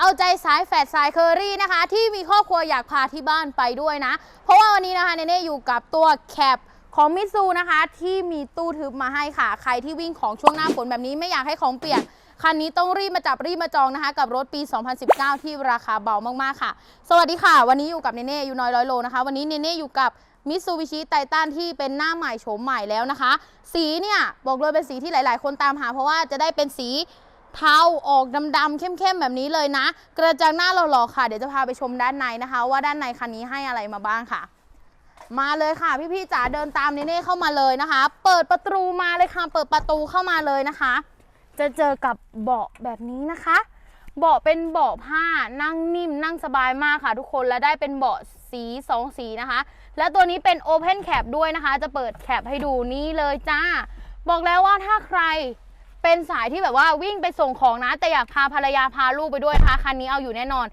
เอาใจสายแฟดสายเคอรี่นะคะ ที่มีครอบครัวอยากพาที่บ้านไปด้วยนะ เพราะว่าวันนี้นะคะเนเน่อยู่กับตัวแคปของมิซูนะคะที่มีตู้ทึบมาให้ค่ะ ใครที่วิ่งของช่วงหน้าฝนแบบนี้ไม่อยากให้ของเปียกคันนี้ต้องรีบมาจับรีบมาจองนะคะ กับรถปี 2019 ที่ราคาเบามากๆค่ะ สวัสดีค่ะ วันนี้อยู่กับเนเน่อยู่น้อยร้อยโลนะคะ วันนี้เนเน่อยู่กับมิซูบิชิไททันที่เป็นหน้าใหม่โฉมใหม่แล้วนะคะ สีเนี่ยบอกเลยเป็นสีที่หลาย ๆ คนตามหา เพราะว่าจะได้เป็นสี เทาออกดำๆเข้มๆแบบนี้เลยนะ กระจังหน้าหล่อๆค่ะ เดี๋ยวจะพาไปชมด้านในนะคะ ว่าด้านในคันนี้ให้อะไรมาบ้างค่ะ มาเลยค่ะ พี่ๆจ๋าเดินตามเนเน่เข้ามาเลยนะคะ เปิดประตูมาเลยค่ะ เปิดประตูเข้ามาเลยนะคะ จะเจอกับเบาะแบบนี้นะคะเบาะเป็นเบาะผ้านั่งนิ่มนั่งสบายมากค่ะ ทุกคนและได้เป็นเบาะสีสองสีนะคะ และตัวนี้เป็น Open Cap ด้วยนะคะ จะเปิดแคปให้ดูนี่เลยจ้า บอกแล้วว่าถ้าใคร เป็นสายที่แบบว่าวิ่งไปส่งของนะ แต่อยากพาภรรยาพาลูกไปด้วยนะคะคันนี้เอาอยู่แน่นอน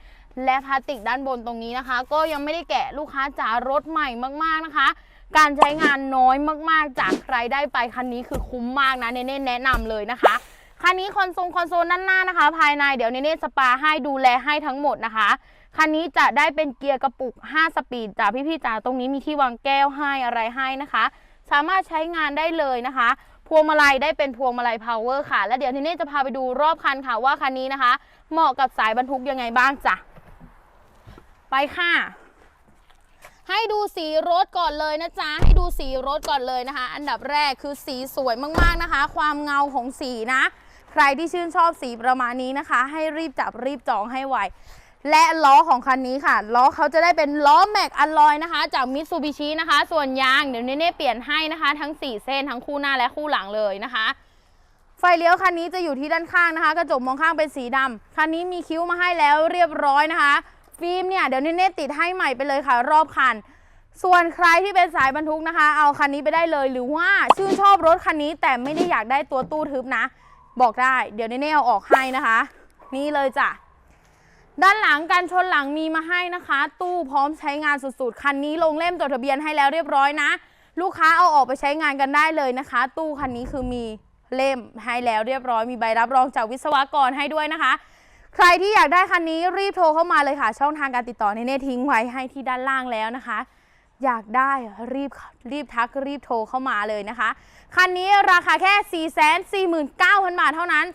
และพลาสติกด้านบนตรงนี้นะคะ ก็ยังไม่ได้แกะลูกค้าจ๋ารถใหม่มากๆนะคะ การใช้งานน้อยมากๆ จากใครได้ไปคันนี้คือคุ้มมากนะเนเน่แนะนำเลยนะคะคันนี้คอนโซลคอนโซลด้านหน้านะคะ ภายในเดี๋ยวเนเน่สปาให้ดูแลให้ทั้งหมดนะคะคันนี้จะได้เป็นเกียร์กระปุก 5 สปีดจ้ะพี่ๆจ๋าตรงนี้มีที่วางแก้วให้อะไรให้นะคะ สามารถใช้งานได้เลยนะคะ พวงมาลัยได้เป็นพวงมาลัยพาวเวอร์ค่ะ แล้วเดี๋ยวเนเน่จะพาไปดูรอบคันค่ะว่าคันนี้นะคะ เหมาะกับสายบรรทุกยังไงบ้างจ้ะ ไปค่ะ ให้ดูสีรถก่อนเลยนะจ๊ะ ให้ดูสีรถก่อนเลยนะคะ อันดับแรกคือสีสวยมากๆนะคะ ความเงาของสีนะ ใครที่ชื่นชอบสีประมาณนี้นะคะ ให้รีบจับรีบจองให้ไว และล้อของคันนี้ค่ะล้อเขาจะได้เป็นล้อแม็กอัลลอยนะคะ จากมิตซูบิชินะคะ ส่วนยางเดี๋ยวเนเน่เปลี่ยนให้นะคะ ทั้ง 4 เส้นทั้งคู่หน้าและคู่หลังเลยนะคะ ไฟเลี้ยวคันนี้จะอยู่ที่ด้านข้างนะคะ กระจกมองข้างเป็นสีดำคันนี้มีคิ้วมาให้แล้วเรียบร้อยนะคะ ฟิล์มเนี่ยเดี๋ยวเนเน่ติดให้ใหม่ไปเลยค่ะ รอบคันส่วนใครที่เป็นสายบรรทุกนะคะ เอาคันนี้ไปได้เลยหรือว่าชื่นชอบรถคันนี้แต่ไม่ได้อยากได้ตัวตู้ทึบนะ บอกได้ เดี๋ยวเน่เอาออกให้นะคะ นี่เลยจ้ะ ด้านหลังการชนหลังมีมาให้นะคะ ตู้พร้อมใช้งานสุดๆ คันนี้ลงเล่มจดทะเบียนให้แล้วเรียบร้อยนะ ลูกค้าเอาออกไปใช้งานกันได้เลยนะคะ ตู้คันนี้คือมีเล่มให้แล้วเรียบร้อยมีใบรับรองจากวิศวกรให้ด้วยนะคะ ใครที่อยากได้คันนี้รีบโทรเข้ามาเลยค่ะ ช่องทางการติดต่อเนเน่ทิ้งไว้ให้ที่ด้านล่างแล้วนะคะ อยากได้รีบรีบทักรีบโทรเข้ามาเลยนะคะคันนี้ราคาแค่ 449,000 บาทเท่านั้น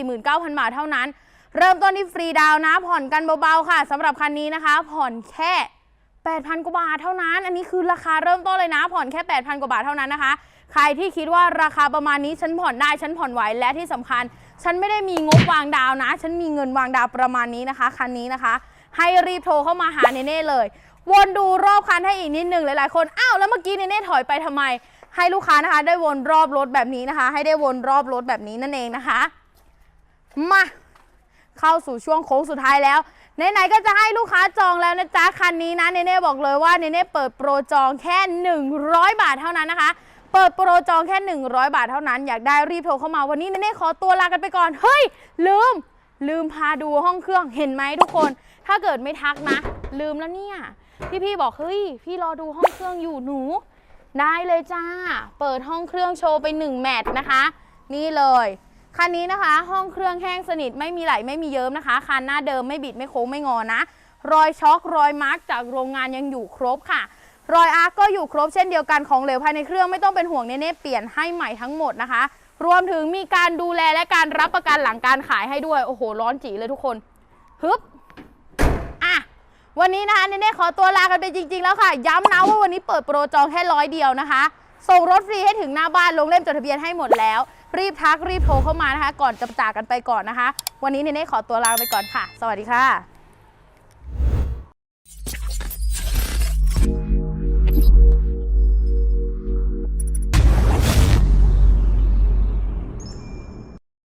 449,000 บาทเท่านั้น เริ่มต้นที่ฟรีดาวน์นะ ผ่อนกันเบาๆค่ะสำหรับคันนี้นะคะ ผ่อนแค่ 8,000 กว่าบาทเท่านั้น อันนี้คือราคาเริ่มต้นเลยนะ ผ่อนแค่ 8,000 กว่าบาทเท่านั้นนะคะ ใครที่คิดว่าราคาประมาณนี้ฉันผ่อนได้ฉันผ่อนไหวและที่สำคัญ ฉันไม่ได้มีงบวางดาวนะ ฉันมีเงินวางดาวประมาณนี้นะคะคันนี้นะคะ ให้รีบโทรเข้ามาหาเนเน่เลยวนดูรอบคันให้อีกนิดหนึ่งหลายๆคนอ้าวแล้วเมื่อกี้เนเน่ถอยไปทำไม ให้ลูกค้านะคะ ได้วนรอบรถแบบนี้นะคะ ให้ได้วนรอบรถแบบนี้นั่นเองนะคะ มา เข้าสู่ช่วงโค้งสุดท้ายแล้วไหนๆก็จะให้ลูกค้าจองแล้วนะจ๊ะคันนี้นะเนเน่บอกเลยว่าเนเน่เปิดโปรจองแค่ 100 บาทเท่านั้นนะคะ เปิดโปรจองแค่ 100 บาทเท่านั้น อยากได้รีบโทรเข้ามาวันนี้เนเน่ขอตัวลากันไปก่อนเฮ้ย ลืม ลืมพาดูห้องเครื่องเห็นไหมทุกคน ถ้าเกิดไม่ทักนะ ลืมแล้วเนี่ยพี่ๆบอกเฮ้ยพี่รอดูห้องเครื่องอยู่หนู ได้เลยจ้า เปิดห้องเครื่องโชว์ไป1แมตช์นะคะ นี่เลย คันนี้นะคะ ห้องเครื่องแห้งสนิทไม่มีไหลไม่มีเยิ้มนะคะคันหน้าเดิมไม่บิดไม่โค้งไม่งอนะ รอยช็อครอยมาร์กจากโรงงานยังอยู่ครบค่ะ รอยอาร์กก็อยู่ครบเช่นเดียวกันของเหลวภายในเครื่องไม่ต้องเป็นห่วงเน่เปลี่ยนให้ใหม่ทั้งหมดนะคะ รวมถึงมีการดูแลและการรับประกันหลังการขายให้ด้วยโอ้โหร้อนจีเลยทุกคนฮึบอะวันนี้นะคะเนเน่ขอตัวลากันไปจริง ๆ แล้วค่ะ ย้ำนะว่าวันนี้เปิดโปรจองแค่ร้อยเดียวนะคะ ส่งรถฟรีให้ถึงหน้าบ้านลงเล่มจดทะเบียนให้หมดแล้ว รีบทักรีบโทรเข้ามานะคะ ก่อนจะจากกันไปก่อนนะคะ วันนี้เนเน่ขอตัวลาไปก่อนค่ะ สวัสดีค่ะ